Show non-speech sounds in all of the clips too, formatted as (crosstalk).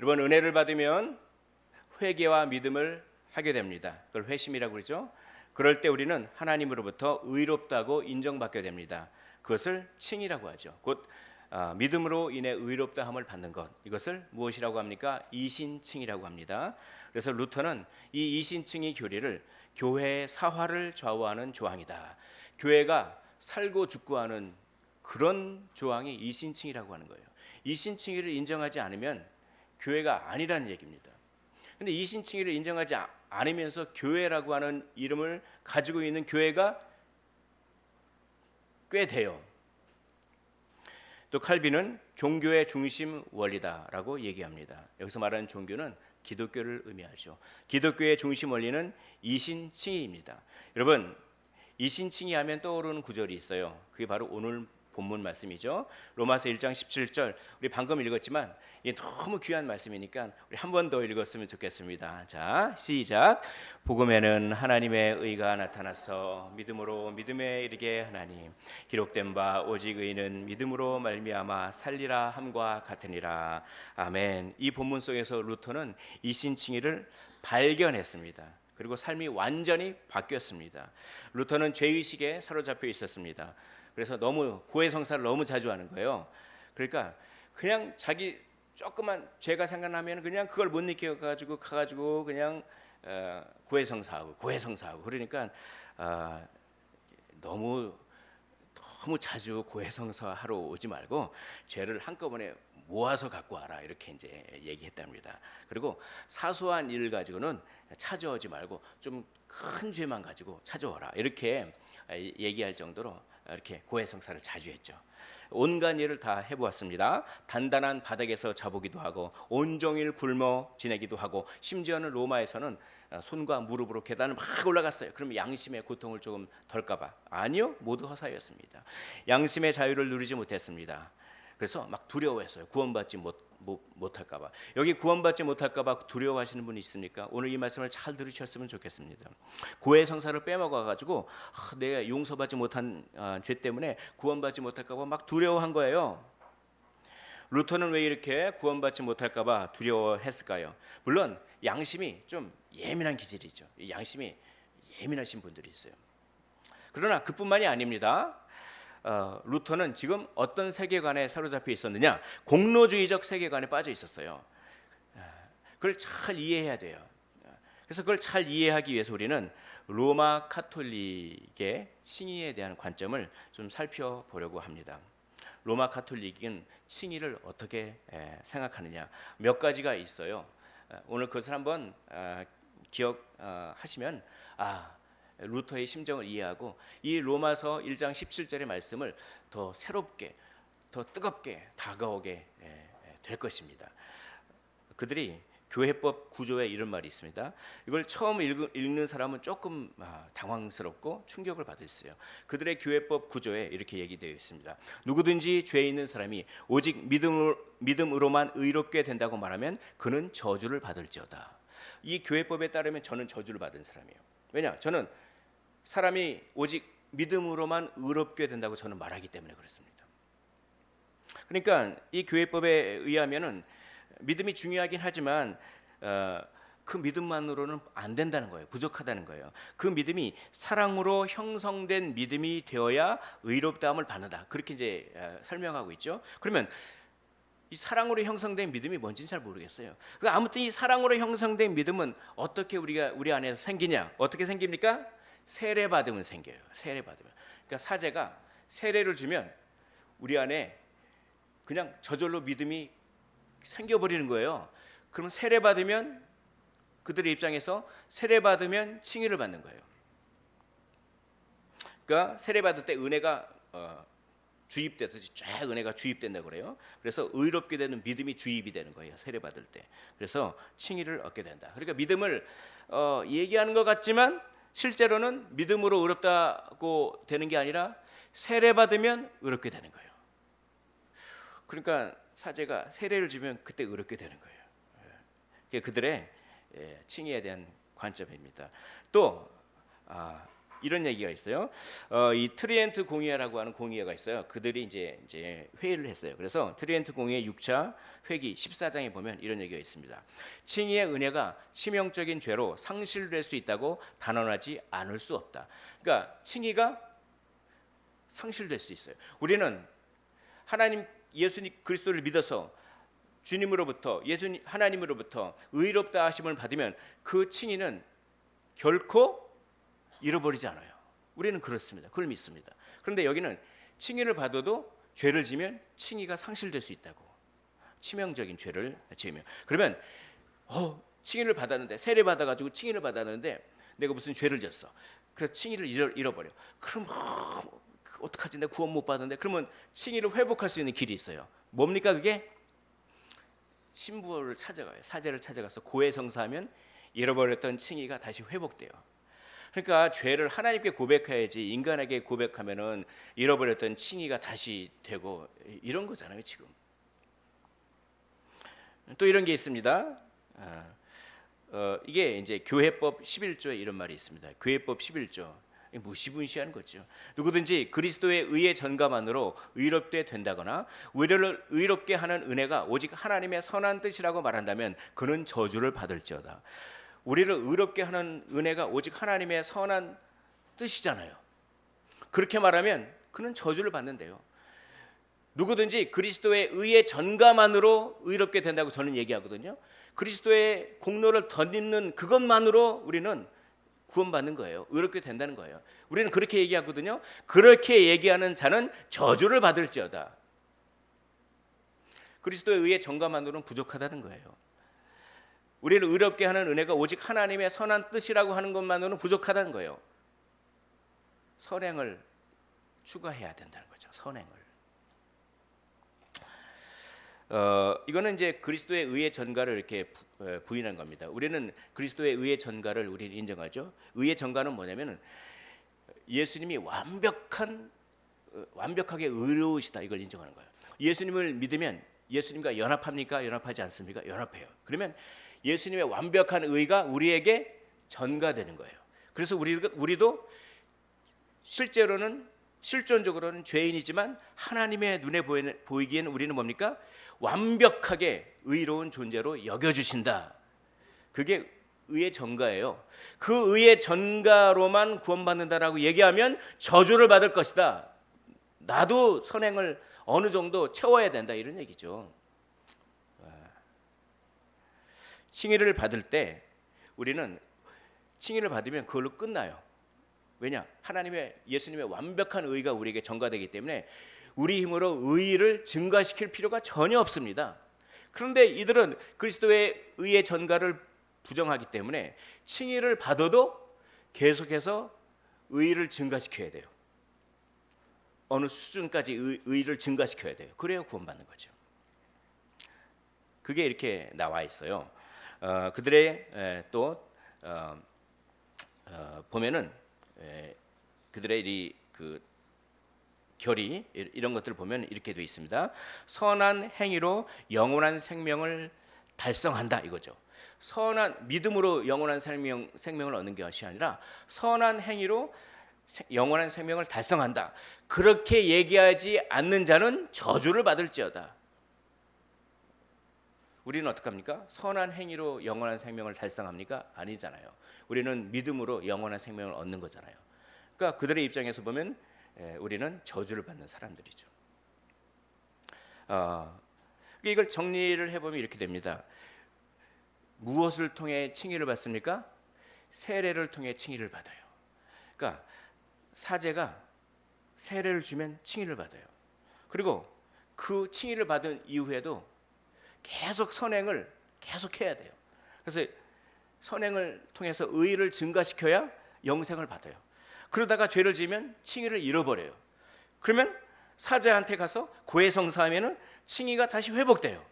여러분 은혜를 받으면 회개와 믿음을 하게 됩니다. 그걸 회심이라고 그러죠. 그럴 때 우리는 하나님으로부터 의롭다고 인정받게 됩니다. 그것을 칭이라고 하죠. 곧 아, 믿음으로 인해 의롭다함을 받는 것 이것을 무엇이라고 합니까? 이신칭이라고 합니다. 그래서 루터는 이 이신칭의 교리를 교회의 사화를 좌우하는 조항이다. 교회가 살고 죽고 하는 그런 조항이 이신칭이라고 하는 거예요. 이신칭의를 인정하지 않으면 교회가 아니라는 얘기입니다. 근데 이 신칭의를 인정하지 아- 않으면서 교회라고 하는 이름을 가지고 있는 교회가 꽤 돼요. 또 칼빈은 종교의 중심 원리다라고 얘기합니다. 여기서 말하는 종교는 기독교를 의미하죠. 기독교의 중심 원리는 이신칭의입니다. 여러분 이신칭의 하면 떠오르는 구절이 있어요. 그게 바로 오늘 본문 말씀이죠. 로마서 1장 17절. 우리 방금 읽었지만 이게 너무 귀한 말씀이니까 우리 한 번 더 읽었으면 좋겠습니다. 자, 시작. 복음에는 하나님의 의가 나타나서 믿음으로 믿음에 이르게 하나님 기록된 바 오직 의는 믿음으로 말미암아 살리라 함과 같으니라. 아멘. 이 본문 속에서 루터는 이 신칭의를 발견했습니다. 그리고 삶이 완전히 바뀌었습니다. 루터는 죄의식에 사로잡혀 있었습니다. 그래서 너무 고해 성사를 너무 자주 하는 거예요. 그러니까 그냥 자기 조그만 죄가 생각나면 그냥 그걸 못 느껴 가지고 가 가지고 그냥 어, 고해 성사하고 고해 성사하고 그러니까 아, 너무 너무 자주 고해 성사 하러 오지 말고 죄를 한꺼번에 모아서 갖고 와라 이렇게 이제 얘기했답니다. 그리고 사소한 일 가지고는 찾아오지 말고 좀 큰 죄만 가지고 찾아오라 이렇게 얘기할 정도로 이렇게 고해성사를 자주 했죠. 온갖 일을 다 해보았습니다. 단단한 바닥에서 자보기도 하고 온종일 굶어 지내기도 하고 심지어는 로마에서는 손과 무릎으로 계단을 막 올라갔어요. 그러면 양심의 고통을 조금 덜까봐 아니요 모두 허사였습니다. 양심의 자유를 누리지 못했습니다. 그래서 막 두려워했어요. 구원받지 못, 못 못할까봐 여기 구원받지 못할까봐 두려워하시는 분이 있습니까? 오늘 이 말씀을 잘 들으셨으면 좋겠습니다. 고해 성사를 빼먹어 가지고 아, 내가 용서받지 못한 아, 죄 때문에 구원받지 못할까봐 막 두려워한 거예요. 루터는 왜 이렇게 구원받지 못할까봐 두려워했을까요? 물론 양심이 좀 예민한 기질이죠. 이 양심이 예민하신 분들이 있어요. 그러나 그뿐만이 아닙니다. 어, 루터는 지금 어떤 세계관에 사로잡혀 있었느냐? 공로주의적 세계관에 빠져 있었어요. 아, 그걸 잘 이해해야 돼요. 그래서 그걸 잘 이해하기 위해서 우리는 로마 카톨릭의 칭의에 대한 관점을 좀 살펴보려고 합니다. 로마 카톨릭은 칭의를 어떻게 에, 생각하느냐 몇 가지가 있어요. 아, 오늘 그것을 한번 아, 기억하시면 아 루터의 심정을 이해하고 이 로마서 1장 17절의 말씀을 더 새롭게 더 뜨겁게 다가오게 에, 에, 될 것입니다. 그들이 교회법 구조에 이런 말이 있습니다. 이걸 처음 읽, 읽는 사람은 조금 아, 당황스럽고 충격을 받을 수 있어요. 그들의 교회법 구조에 이렇게 얘기되어 있습니다. 누구든지 죄 있는 사람이 오직 믿음으로, 믿음으로만 의롭게 된다고 말하면 그는 저주를 받을지어다. 이 교회법에 따르면 저는 저주를 받은 사람이에요. 왜냐? 저는 사람이 오직 믿음으로만 의롭게 된다고 저는 말하기 때문에 그렇습니다. 그러니까 이 교회법에 의하면은 믿음이 중요하긴 하지만 어, 그 믿음만으로는 안 된다는 거예요. 부족하다는 거예요. 그 믿음이 사랑으로 형성된 믿음이 되어야 의롭다함을 받는다. 그렇게 이제 어, 설명하고 있죠. 그러면 이 사랑으로 형성된 믿음이 뭔지는 잘 모르겠어요. 그 아무튼 이 사랑으로 형성된 믿음은 어떻게 우리가 우리 안에서 생기냐? 어떻게 생깁니까? 세례 받으면 생겨요. 세례 받으면. 그러니까 사제가 세례를 주면 우리 안에 그냥 저절로 믿음이 생겨버리는 거예요. 그러면 세례 받으면 그들의 입장에서 세례 받으면 칭의를 받는 거예요. 그러니까 세례 받을 때 은혜가 어, 주입되듯이 쫙 은혜가 주입된다 그래요. 그래서 의롭게 되는 믿음이 주입이 되는 거예요. 세례 받을 때. 그래서 칭의를 얻게 된다. 그러니까 믿음을 어, 얘기하는 것 같지만 실제로는 믿음으로 의롭다고 되는 게 아니라 세례 받으면 의롭게 되는 거예요. 그러니까 사제가 세례를 주면 그때 의롭게 되는 거예요. 예. 그게 그들의 예, 칭의에 대한 관점입니다. 또 아, 이런 얘기가 있어요. 어, 이 트리엔트 공의회라고 하는 공의회가 있어요. 그들이 이제 이제 회의를 했어요. 그래서 트리엔트 공의회 6차 회기 14장에 보면 이런 얘기가 있습니다. 칭의의 은혜가 치명적인 죄로 상실될 수 있다고 단언하지 않을 수 없다. 그러니까 칭의가 상실될 수 있어요. 우리는 하나님 예수님 그리스도를 믿어서 주님으로부터 예수님 하나님으로부터 의롭다 하심을 받으면 그 칭의는 결코 잃어버리지 않아요. 우리는 그렇습니다. 그걸 믿습니다. 그런데 여기는 칭의를 받아도 죄를 지면 칭의가 상실될 수 있다고. 치명적인 죄를 지으면. 그러면 어, 칭의를 받았는데 세례 받아 가지고 칭의를 받았는데 내가 무슨 죄를 졌어. 그래서 칭의를 잃어, 잃어버려. 그럼 어, 어떡하지? 내가 구원 못 받았는데 그러면 칭의를 회복할 수 있는 길이 있어요. 뭡니까 그게? 신부를 찾아가요. 사제를 찾아가서 고해성사하면 잃어버렸던 칭의가 다시 회복돼요. 그러니까 죄를 하나님께 고백해야지 인간에게 고백하면은 잃어버렸던 칭의가 다시 되고 이런 거잖아요 지금. 또 이런 게 있습니다. 아, 어, 이게 이제 교회법 11조에 이런 말이 있습니다. 교회법 11조 무시분시한 거죠. 누구든지 그리스도의 의의 전가만으로 의롭게 된다거나 우리를 의롭게 하는 은혜가 오직 하나님의 선한 뜻이라고 말한다면 그는 저주를 받을지어다. 우리를 의롭게 하는 은혜가 오직 하나님의 선한 뜻이잖아요. 그렇게 말하면 그는 저주를 받는데요. 누구든지 그리스도의 의의 전가만으로 의롭게 된다고 저는 얘기하거든요. 그리스도의 공로를 덧입는 그것만으로 우리는 구원받는 거예요. 의롭게 된다는 거예요. 우리는 그렇게 얘기하거든요. 그렇게 얘기하는 자는 저주를 받을지어다. 그리스도의 의의 정가만으로는 부족하다는 거예요. 우리를 의롭게 하는 은혜가 오직 하나님의 선한 뜻이라고 하는 것만으로는 부족하다는 거예요. 선행을 추가해야 된다는 거죠. 선행을. 어, 이거는 이제 그리스도의 의의 전가를 이렇게 부, 어, 부인한 겁니다. 우리는 그리스도의 의의 전가를 우리는 인정하죠. 의의 전가는 뭐냐면은 예수님이 완벽한 어, 완벽하게 의로우시다 이걸 인정하는 거예요. 예수님을 믿으면 예수님과 연합합니까? 연합하지 않습니까? 연합해요. 그러면 예수님의 완벽한 의가 우리에게 전가되는 거예요. 그래서 우리 우리도 실제로는 실존적으로는 죄인이지만 하나님의 눈에 보이기에는 우리는 뭡니까? 완벽하게 의로운 존재로 여겨 주신다. 그게 의의 전가예요. 그 의의 전가로만 구원받는다라고 얘기하면 저주를 받을 것이다. 나도 선행을 어느 정도 채워야 된다 이런 얘기죠. 칭의를 받을 때 우리는 칭의를 받으면 그걸로 끝나요. 왜냐? 하나님의 예수님의 완벽한 의가 우리에게 전가되기 때문에 우리 힘으로 의를 증가시킬 필요가 전혀 없습니다. 그런데 이들은 그리스도의 의의 전가를 부정하기 때문에 칭의를 받아도 계속해서 의를 증가시켜야 돼요. 어느 수준까지 의, 의를 증가시켜야 돼요. 그래야 구원받는 거죠. 그게 이렇게 나와 있어요. 어, 그들의 에, 또 어, 어, 보면은 에, 그들의 이그 결이 이런 것들을 보면 이렇게 되어 있습니다. 선한 행위로 영원한 생명을 달성한다 이거죠. 선한 믿음으로 영원한 생명 생명을 얻는 것이 아니라 선한 행위로 영원한 생명을 달성한다. 그렇게 얘기하지 않는 자는 저주를 받을지어다. 우리는 어떡합니까? 선한 행위로 영원한 생명을 달성합니까? 아니잖아요. 우리는 믿음으로 영원한 생명을 얻는 거잖아요. 그러니까 그들의 입장에서 보면 우리는 저주를 받는 사람들이죠. 어, 이걸 정리를 해보면 이렇게 됩니다. 무엇을 통해 칭의를 받습니까? 세례를 통해 칭의를 받아요. 그러니까 사제가 세례를 주면 칭의를 받아요. 그리고 그 칭의를 받은 이후에도 계속 선행을 계속 해야 돼요. 그래서 선행을 통해서 의를 증가시켜야 영생을 받아요. 그러다가 죄를 지으면 칭의를 잃어버려요. 그러면 사자한테 가서 고해성사하면은 칭의가 다시 회복돼요.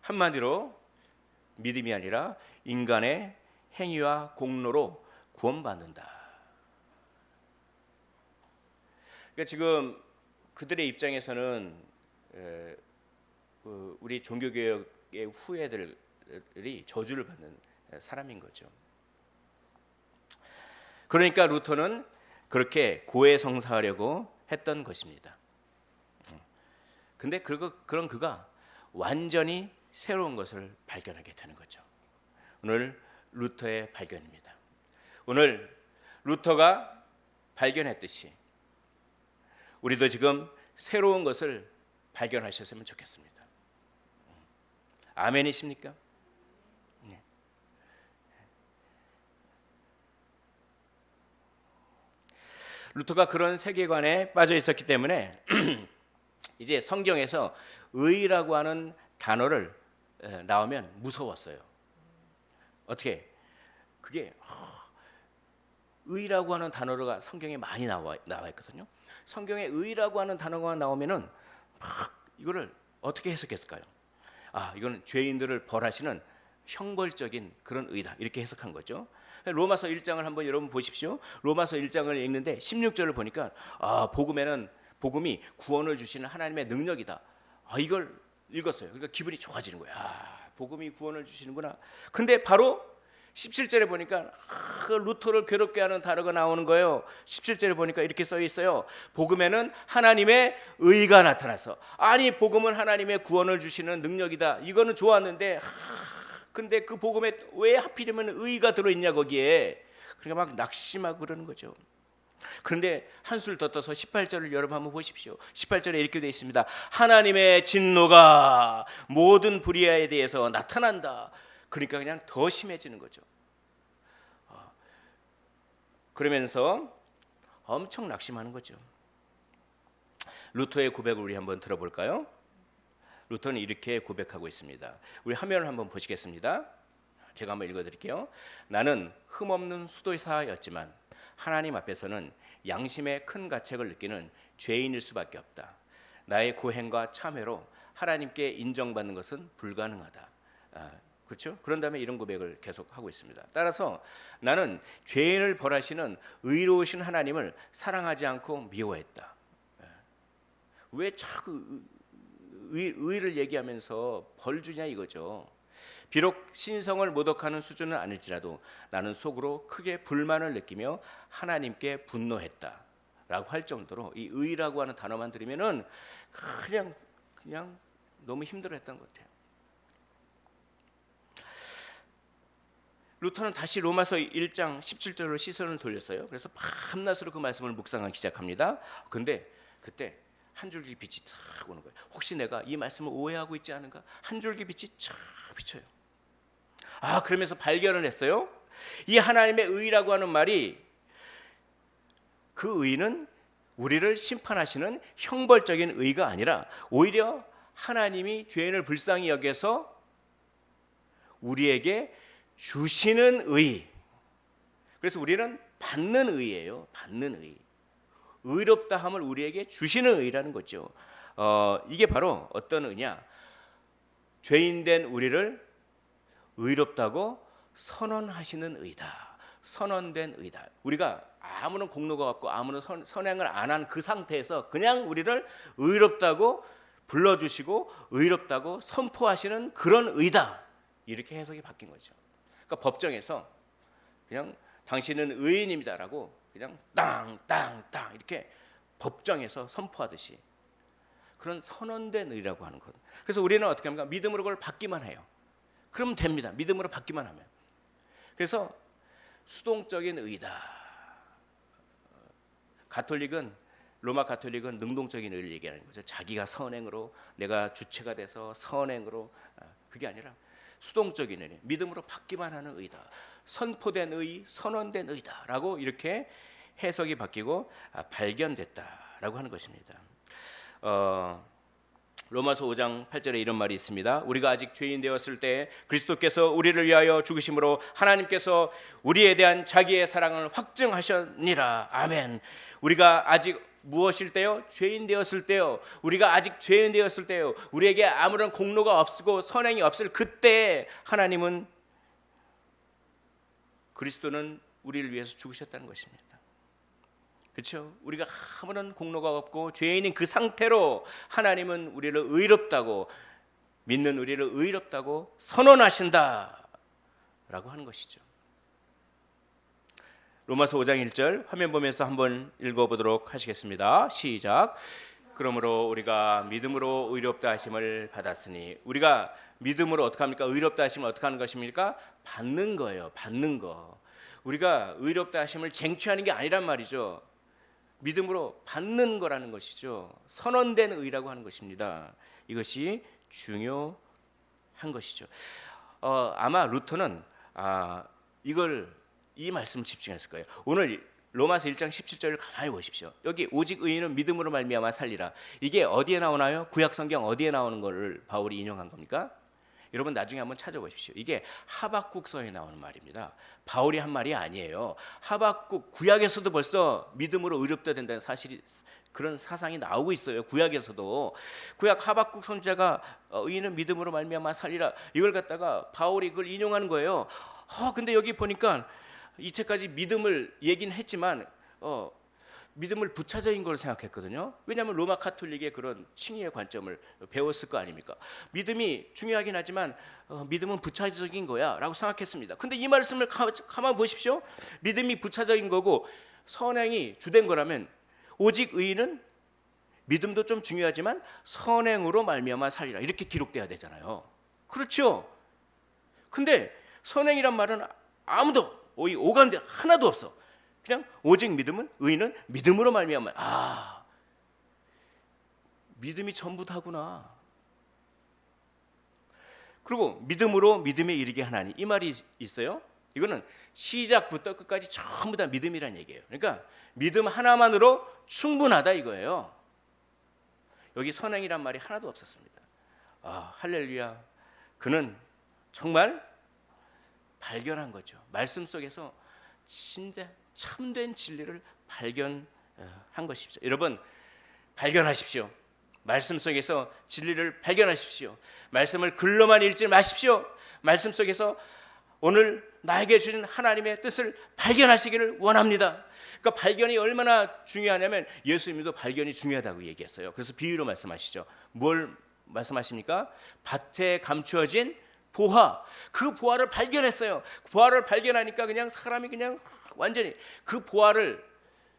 한마디로 믿음이 아니라 인간의 행위와 공로로 구원받는다. 그러니까 지금 그들의 입장에서는 그 우리 종교개혁의 후예들이 저주를 받는 사람인 거죠. 그러니까 루터는 그렇게 고해성사하려고 했던 것입니다. 근데 그 그런 그가 완전히 새로운 것을 발견하게 되는 거죠. 오늘 루터의 발견입니다. 오늘 루터가 발견했듯이 우리도 지금 새로운 것을 발견하셨으면 좋겠습니다. 아멘이십니까? 네. 루터가 그런 세계관에 빠져 있었기 때문에 (clears throat) 이제 성경에서 의라고 하는 단어를 나오면 무서웠어요. 어떻게? 그게 의라고 하는 단어가 성경에 많이 나와 나와 있거든요. 성경에 의라고 하는 단어가 나오면은 막 이거를 어떻게 해석했을까요? 아, 이거는 죄인들을 벌하시는 형벌적인 그런 의다. 이렇게 해석한 거죠. 로마서 1장을 한번 여러분 보십시오. 로마서 1장을 읽는데 16절을 보니까 아, 복음에는 복음이 구원을 주시는 하나님의 능력이다. 아, 이걸 읽었어요. 그러니까 기분이 좋아지는 거야. 아, 복음이 구원을 주시는구나. 근데 바로 17절에 보니까 그 루터를 괴롭게 하는 단어가 나오는 거예요. 17절에 보니까 이렇게 써 있어요. 복음에는 하나님의 의가 나타나서 아니 복음은 하나님의 구원을 주시는 능력이다. 이거는 좋았는데 하, 근데 그 복음에 왜 하필이면 의가 들어 있냐 거기에. 그러니까 막 낙심하고 그러는 거죠. 그런데 한술 더 떠서 18절을 여러분 한번 보십시오. 18절에 이렇게 되어 있습니다. 하나님의 진노가 모든 불의에 대해서 나타난다. 그러니까 그냥 더 심해지는 거죠. 어, 그러면서 엄청 낙심하는 거죠. 루터의 고백을 우리 한번 들어볼까요? 루터는 이렇게 고백하고 있습니다. 우리 화면을 한번 보시겠습니다. 제가 한번 읽어드릴게요. 나는 흠없는 수도사였지만 하나님 앞에서는 양심의 큰 가책을 느끼는 죄인일 수밖에 없다. 나의 고행과 참회로 하나님께 인정받는 것은 불가능하다. 아, 그렇죠? 그런 다음에 이런 고백을 계속 하고 있습니다. 따라서 나는 죄인을 벌하시는 의로우신 하나님을 사랑하지 않고 미워했다. 예. 왜 자꾸 의, 의를 얘기하면서 벌 주냐 이거죠. 비록 신성을 모독하는 수준은 아닐지라도 나는 속으로 크게 불만을 느끼며 하나님께 분노했다. 라고 할 정도로 이 의라고 하는 단어만 들으면은 그냥 그냥 너무 힘들어했던 것 같아요. 루터는 다시 로마서 1장 17절로 시선을 돌렸어요. 그래서 밤낮으로 그 말씀을 묵상하기 시작합니다. 근데 그때 한 줄기 빛이 탁 오는 거예요. 혹시 내가 이 말씀을 오해하고 있지 않은가? 한 줄기 빛이 쫙 비쳐요. 아, 그러면서 발견을 했어요. 이 하나님의 의라고 하는 말이 그 의는 우리를 심판하시는 형벌적인 의가 아니라 오히려 하나님이 죄인을 불쌍히 여겨서 우리에게 주시는 의. 그래서 우리는 받는 의예요. 받는 의. 의롭다 함을 우리에게 주시는 의라는 거죠. 어, 이게 바로 어떤 의냐? 죄인된 우리를 의롭다고 선언하시는 의다. 선언된 의다. 우리가 아무런 공로가 없고 아무런 선, 선행을 안 한 그 상태에서 그냥 우리를 의롭다고 불러주시고 의롭다고 선포하시는 그런 의다. 이렇게 해석이 바뀐 거죠. 그러니까 법정에서 그냥 당신은 의인입니다라고 그냥 땅땅땅 이렇게 법정에서 선포하듯이 그런 선언된 의라고 하는 것. 그래서 우리는 어떻게 합니까? 믿음으로 그걸 받기만 해요. 그러면 됩니다. 믿음으로 받기만 하면. 그래서 수동적인 의다. 가톨릭은 로마 가톨릭은 능동적인 의를 얘기하는 거죠. 자기가 선행으로 내가 주체가 돼서 선행으로 아, 그게 아니라 수동적인 의, 믿음으로 받기만 하는 의다. 선포된 의, 선언된 의다라고 이렇게 해석이 바뀌고 아, 발견됐다라고 하는 것입니다. 어, 로마서 5장 8절에 이런 말이 있습니다. 우리가 아직 죄인 되었을 때 그리스도께서 우리를 위하여 죽으심으로 하나님께서 우리에 대한 자기의 사랑을 확증하셨니라. 아멘. 우리가 아직 무엇일 때요? 죄인 되었을 때요. 우리가 아직 죄인 되었을 때요. 우리에게 아무런 공로가 없고 선행이 없을 그때 하나님은 그리스도는 우리를 위해서 죽으셨다는 것입니다. 그렇죠? 우리가 아무런 공로가 없고 죄인인 그 상태로 하나님은 우리를 의롭다고 믿는 우리를 의롭다고 선언하신다라고 하는 것이죠. 로마서 5장 1절 화면 보면서 한번 읽어보도록 하시겠습니다. 시작. 그러므로 우리가 믿음으로 의롭다 하심을 받았으니 우리가 믿음으로 어떻게 합니까? 의롭다 하심을 어떻게 하는 것입니까? 받는 거예요. 받는 거. 우리가 의롭다 하심을 쟁취하는 게 아니란 말이죠. 믿음으로 받는 거라는 것이죠. 선언된 의라고 하는 것입니다. 이것이 중요한 것이죠. 어, 아마 루터는 아, 이걸 이 말씀 집중했을 거예요. 오늘 로마서 1장 17절을 가만히 보십시오. 여기 오직 의인은 믿음으로 말미암아 살리라. 이게 어디에 나오나요? 구약 성경 어디에 나오는 거를 바울이 인용한 겁니까? 여러분 나중에 한번 찾아보십시오. 이게 하박국서에 나오는 말입니다. 바울이 한 말이 아니에요. 하박국 구약에서도 벌써 믿음으로 의롭다 된다는 사실이 그런 사상이 나오고 있어요. 구약에서도 구약 하박국 선지자가 어, 의인은 믿음으로 말미암아 살리라 이걸 갖다가 바울이 그걸 인용하는 거예요. 어, 근데 여기 보니까 이 책까지 믿음을 얘기는 했지만 어, 믿음을 부차적인 걸 생각했거든요. 왜냐하면 로마 카톨릭의 그런 칭의의 관점을 배웠을 거 아닙니까? 믿음이 중요하긴 하지만 어, 믿음은 부차적인 거야라고 생각했습니다. 근데 이 말씀을 가, 가만 보십시오. 믿음이 부차적인 거고 선행이 주된 거라면 오직 의인은 믿음도 좀 중요하지만 선행으로 말미암아 살리라 이렇게 기록돼야 되잖아요. 그렇죠? 근데 선행이란 말은 아무도 오 이 오간데 하나도 없어. 그냥 오직 믿음은 의인은 믿음으로 말미암아. 아, 믿음이 전부다구나. 그리고 믿음으로 믿음에 이르게 하나니 이 말이 있어요. 이거는 시작부터 끝까지 전부 다 믿음이란 얘기예요. 그러니까 믿음 하나만으로 충분하다 이거예요. 여기 선행이란 말이 하나도 없었습니다. 아, 할렐루야. 그는 정말 발견한 거죠. 말씀 속에서 진짜 참된 진리를 발견한 것이죠. 여러분 발견하십시오. 말씀 속에서 진리를 발견하십시오. 말씀을 글로만 읽지 마십시오. 말씀 속에서 오늘 나에게 주신 하나님의 뜻을 발견하시기를 원합니다. 그러니까 발견이 얼마나 중요하냐면 예수님도 발견이 중요하다고 얘기했어요. 그래서 비유로 말씀하시죠. 뭘 말씀하십니까? 밭에 감추어진 보화. 그 보화를 발견했어요. 보화를 발견하니까 그냥 사람이 그냥 완전히 그 보화를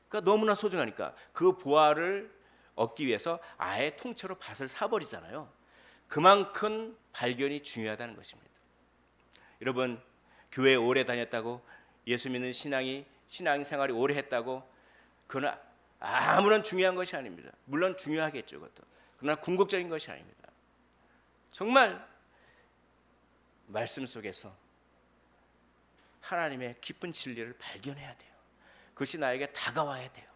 그러니까 너무나 소중하니까 그 보화를 얻기 위해서 아예 통째로 밭을 사버리잖아요. 그만큼 발견이 중요하다는 것입니다. 여러분 교회 오래 다녔다고 예수 믿는 신앙이 신앙 생활이 오래 했다고 그건 아무런 중요한 것이 아닙니다. 물론 중요하겠죠, 그것도. 그러나 궁극적인 것이 아닙니다. 정말 말씀 속에서 하나님의 깊은 진리를 발견해야 돼요. 그것이 나에게 다가와야 돼요.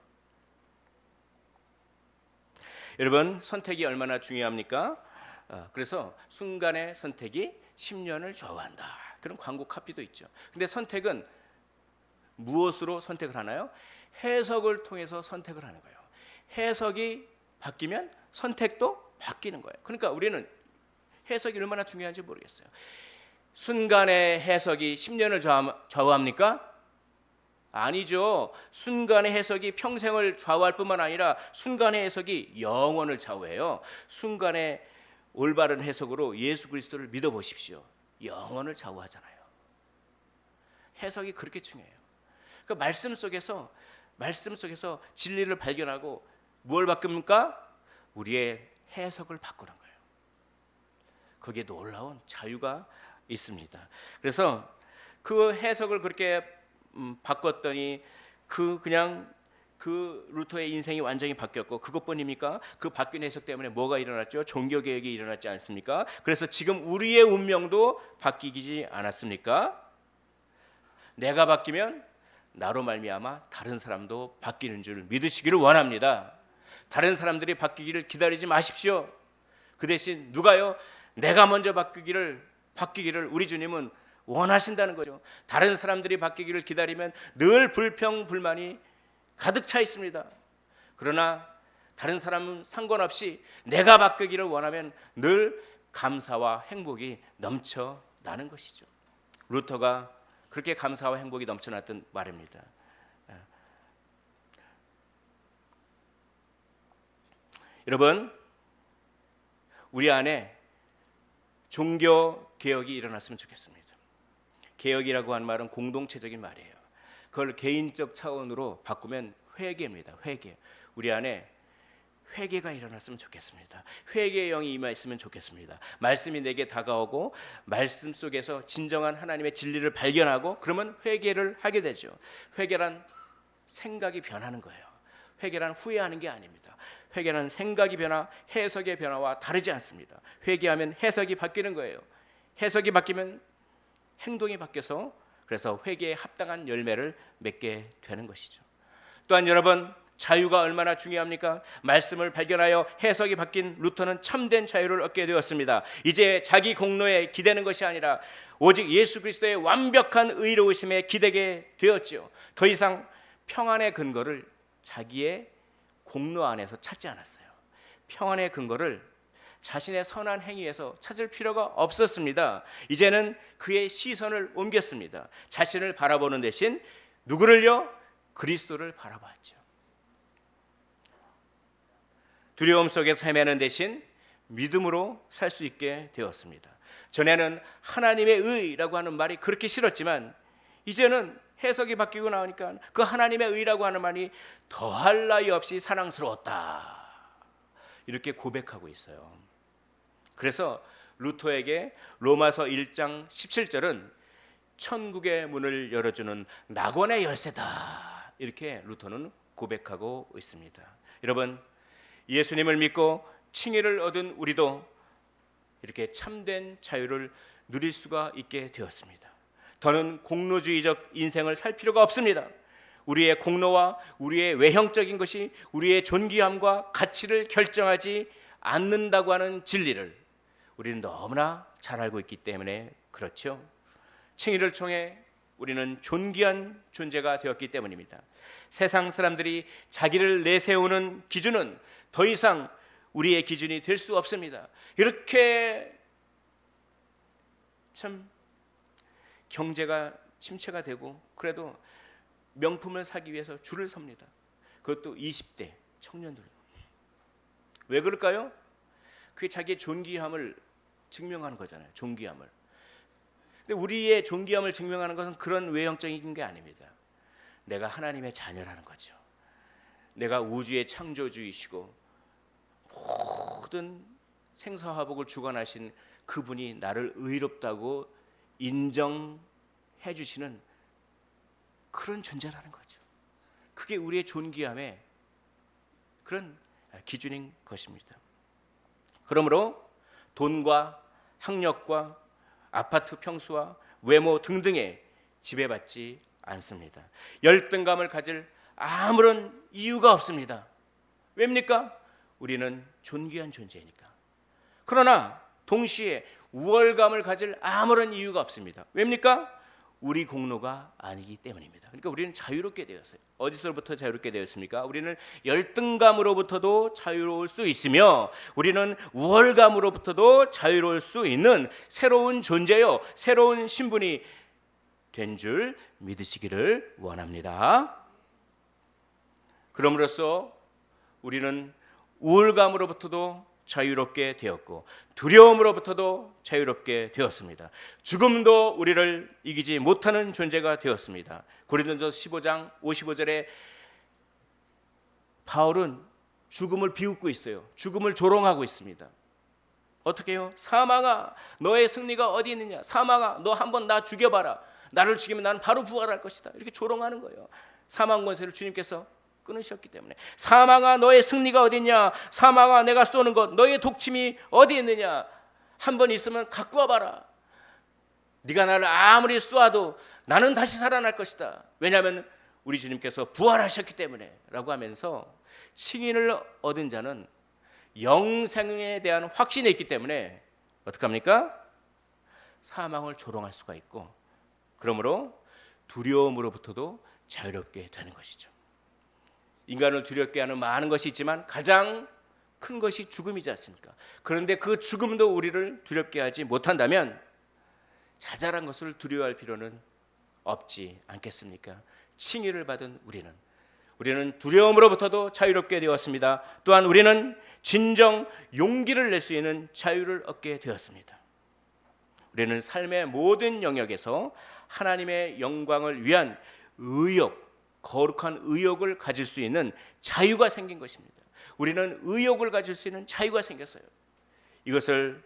여러분 선택이 얼마나 중요합니까? 어, 그래서 순간의 선택이 10년을 좌우한다. 그런 광고 카피도 있죠. 근데 선택은 무엇으로 선택을 하나요? 해석을 통해서 선택을 하는 거예요. 해석이 바뀌면 선택도 바뀌는 거예요. 그러니까 우리는 해석이 얼마나 중요한지 모르겠어요. 순간의 해석이 10년을 좌우합니까? 아니죠. 순간의 해석이 평생을 좌우할 뿐만 아니라 순간의 해석이 영원을 좌우해요. 순간의 올바른 해석으로 예수 그리스도를 믿어 보십시오. 영원을 좌우하잖아요. 해석이 그렇게 중요해요. 그 말씀 속에서 말씀 속에서 진리를 발견하고 무엇을 바꿉니까? 우리의 해석을 바꾸는 거예요. 거기에 놀라운 자유가 있습니다. 그래서 그 해석을 그렇게 음, 바꿨더니 그 그냥 그 루터의 인생이 완전히 바뀌었고 그것뿐입니까? 그 바뀐 해석 때문에 뭐가 일어났죠? 종교 개혁이 일어났지 않습니까? 그래서 지금 우리의 운명도 바뀌지 않았습니까? 내가 바뀌면 나로 말미암아 다른 사람도 바뀌는 줄 믿으시기를 원합니다. 다른 사람들이 바뀌기를 기다리지 마십시오. 그 대신 누가요? 내가 먼저 바뀌기를 바뀌기를 우리 주님은 원하신다는 거죠. 다른 사람들이 바뀌기를 기다리면 늘 불평 불만이 가득 차 있습니다. 그러나 다른 사람은 상관없이 내가 바뀌기를 원하면 늘 감사와 행복이 넘쳐 나는 것이죠. 루터가 그렇게 감사와 행복이 넘쳐났던 말입니다. 예. 여러분, 우리 안에 종교 개혁이 일어났으면 좋겠습니다. 개혁이라고 하는 말은 공동체적인 말이에요. 그걸 개인적 차원으로 바꾸면 회개입니다. 회개. 우리 안에 회개가 일어났으면 좋겠습니다. 회개의 영이 임하였으면 좋겠습니다. 말씀이 내게 다가오고 말씀 속에서 진정한 하나님의 진리를 발견하고 그러면 회개를 하게 되죠. 회개란 생각이 변하는 거예요. 회개란 후회하는 게 아닙니다. 회개는 생각이 변화, 해석의 변화와 다르지 않습니다. 회개하면 해석이 바뀌는 거예요. 해석이 바뀌면 행동이 바뀌어서 그래서 회개에 합당한 열매를 맺게 되는 것이죠. 또한 여러분 자유가 얼마나 중요합니까? 말씀을 발견하여 해석이 바뀐 루터는 참된 자유를 얻게 되었습니다. 이제 자기 공로에 기대는 것이 아니라 오직 예수 그리스도의 완벽한 의로우심에 기대게 되었지요. 더 이상 평안의 근거를 자기의 공로 안에서 찾지 않았어요. 평안의 근거를 자신의 선한 행위에서 찾을 필요가 없었습니다. 이제는 그의 시선을 옮겼습니다. 자신을 바라보는 대신 누구를요? 그리스도를 바라봤죠. 두려움 속에서 헤매는 대신 믿음으로 살 수 있게 되었습니다. 전에는 하나님의 의라고 하는 말이 그렇게 싫었지만 이제는 해석이 바뀌고 나오니까 그 하나님의 의라고 하는 말이 더할 나위 없이 사랑스러웠다. 이렇게 고백하고 있어요. 그래서 루터에게 로마서 1장 17절은 천국의 문을 열어주는 낙원의 열쇠다. 이렇게 루터는 고백하고 있습니다. 여러분 예수님을 믿고 칭의를 얻은 우리도 이렇게 참된 자유를 누릴 수가 있게 되었습니다. 더는 공로주의적 인생을 살 필요가 없습니다. 우리의 공로와 우리의 외형적인 것이 우리의 존귀함과 가치를 결정하지 않는다고 하는 진리를 우리는 너무나 잘 알고 있기 때문에 그렇죠. 칭의를 통해 우리는 존귀한 존재가 되었기 때문입니다. 세상 사람들이 자기를 내세우는 기준은 더 이상 우리의 기준이 될 수 없습니다. 이렇게 참 경제가 침체가 되고 그래도 명품을 사기 위해서 줄을 섭니다. 그것도 20대 청년들. 왜 그럴까요? 그게 자기의 존귀함을 증명하는 거잖아요. 존귀함을. 근데 우리의 존귀함을 증명하는 것은 그런 외형적인 게 아닙니다. 내가 하나님의 자녀라는 거죠. 내가 우주의 창조주이시고 모든 생사화복을 주관하신 그분이 나를 의롭다고 인정해 주시는 그런 존재라는 거죠. 그게 우리의 존귀함의 그런 기준인 것입니다. 그러므로 돈과 학력과 아파트 평수와 외모 등등에 지배받지 않습니다. 열등감을 가질 아무런 이유가 없습니다. 왜입니까? 우리는 존귀한 존재니까. 그러나 동시에 우월감을 가질 아무런 이유가 없습니다. 왜입니까? 우리 공로가 아니기 때문입니다. 그러니까 우리는 자유롭게 되었어요. 어디서부터 자유롭게 되었습니까? 우리는 열등감으로부터도 자유로울 수 있으며 우리는 우월감으로부터도 자유로울 수 있는 새로운 존재요, 새로운 신분이 된 줄 믿으시기를 원합니다. 그럼으로써 우리는 우울감으로부터도 자유롭게 되었고 두려움으로부터도 자유롭게 되었습니다. 죽음도 우리를 이기지 못하는 존재가 되었습니다. 고린도전서 15장 55절에 바울은 죽음을 비웃고 있어요. 죽음을 조롱하고 있습니다. 어떻게요? 사망아, 너의 승리가 어디 있느냐? 사망아, 너 한번 나 죽여봐라. 나를 죽이면 나는 바로 부활할 것이다. 이렇게 조롱하는 거예요. 사망 권세를 주님께서 끊으셨기 때문에. 사망아 너의 승리가 어디냐? 사망아 내가 쏘는 것. 너의 독침이 어디 있느냐? 한 번 있으면 갖고 와봐라. 네가 나를 아무리 쏘아도 나는 다시 살아날 것이다. 왜냐하면 우리 주님께서 부활하셨기 때문에 라고 하면서 칭인을 얻은 자는 영생에 대한 확신이 있기 때문에 어떡합니까? 사망을 조롱할 수가 있고 그러므로 두려움으로부터도 자유롭게 되는 것이죠 인간을 두렵게 하는 많은 것이 있지만 가장 큰 것이 죽음이지 않습니까? 그런데 그 죽음도 우리를 두렵게 하지 못한다면 자잘한 것을 두려워할 필요는 없지 않겠습니까? 칭의를 받은 우리는 우리는 두려움으로부터도 자유롭게 되었습니다. 또한 우리는 진정 용기를 낼 수 있는 자유를 얻게 되었습니다. 우리는 삶의 모든 영역에서 하나님의 영광을 위한 의욕, 거룩한 의욕을 가질 수 있는 자유가 생긴 것입니다. 우리는 의욕을 가질 수 있는 자유가 생겼어요. 이것을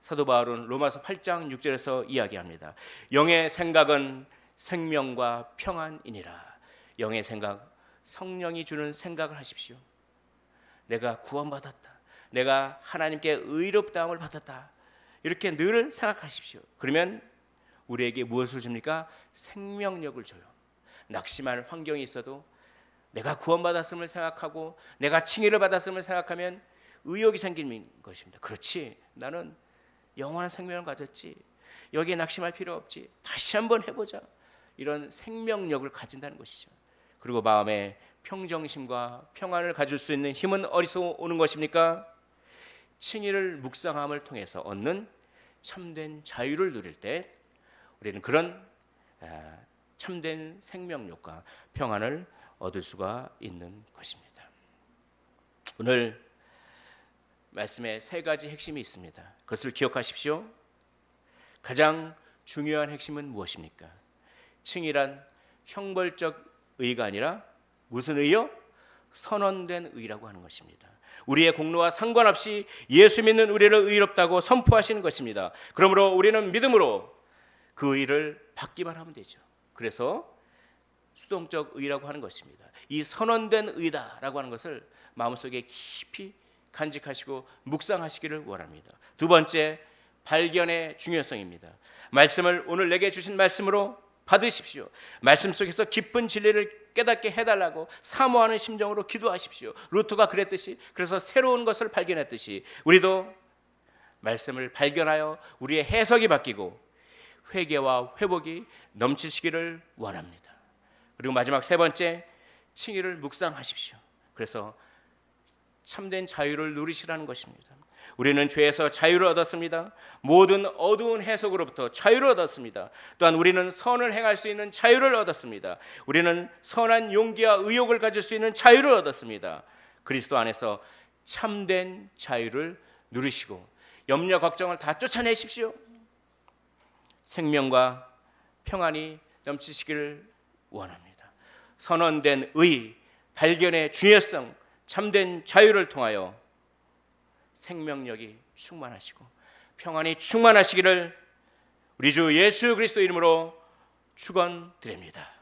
사도 바울은 로마서 8장 6절에서 이야기합니다. 영의 생각은 생명과 평안이니라. 영의 생각, 성령이 주는 생각을 하십시오. 내가 구원받았다. 내가 하나님께 의롭다함을 받았다. 이렇게 늘 생각하십시오. 그러면 우리에게 무엇을 줍니까? 생명력을 줘요. 낙심할 환경이 있어도 내가 구원받았음을 생각하고 내가 칭의를 받았음을 생각하면 의욕이 생기는 것입니다. 그렇지. 나는 영원한 생명을 가졌지. 여기에 낙심할 필요 없지. 다시 한번 해보자. 이런 생명력을 가진다는 것이죠. 그리고 마음에 평정심과 평안을 가질 수 있는 힘은 어디서 오는 것입니까? 칭의를 묵상함을 통해서 얻는 참된 자유를 누릴 때 우리는 그런 아, 참된 생명력과 평안을 얻을 수가 있는 것입니다. 오늘 말씀에 세 가지 핵심이 있습니다. 그것을 기억하십시오. 가장 중요한 핵심은 무엇입니까? 칭이란 형벌적 의가 아니라 무슨 의요? 선언된 의라고 하는 것입니다. 우리의 공로와 상관없이 예수 믿는 우리를 의롭다고 선포하시는 것입니다. 그러므로 우리는 믿음으로 그 의를 받기만 하면 되죠. 그래서 수동적 의라고 하는 것입니다. 이 선언된 의다라고 하는 것을 마음속에 깊이 간직하시고 묵상하시기를 원합니다. 두 번째 발견의 중요성입니다. 말씀을 오늘 내게 주신 말씀으로 받으십시오. 말씀 속에서 깊은 진리를 깨닫게 해달라고 사모하는 심정으로 기도하십시오. 루트가 그랬듯이 그래서 새로운 것을 발견했듯이 우리도 말씀을 발견하여 우리의 해석이 바뀌고 회개와 회복이 넘치시기를 원합니다. 그리고 마지막 세 번째 칭의를 묵상하십시오. 그래서 참된 자유를 누리시라는 것입니다. 우리는 죄에서 자유를 얻었습니다. 모든 어두운 해석으로부터 자유를 얻었습니다. 또한 우리는 선을 행할 수 있는 자유를 얻었습니다. 우리는 선한 용기와 의욕을 가질 수 있는 자유를 얻었습니다. 그리스도 안에서 참된 자유를 누리시고 염려 걱정을 다 쫓아내십시오. 생명과 평안이 넘치시기를 원합니다. 선언된 의, 발견의 중요성, 참된 자유를 통하여 생명력이 충만하시고 평안이 충만하시기를 우리 주 예수 그리스도 이름으로 축원드립니다.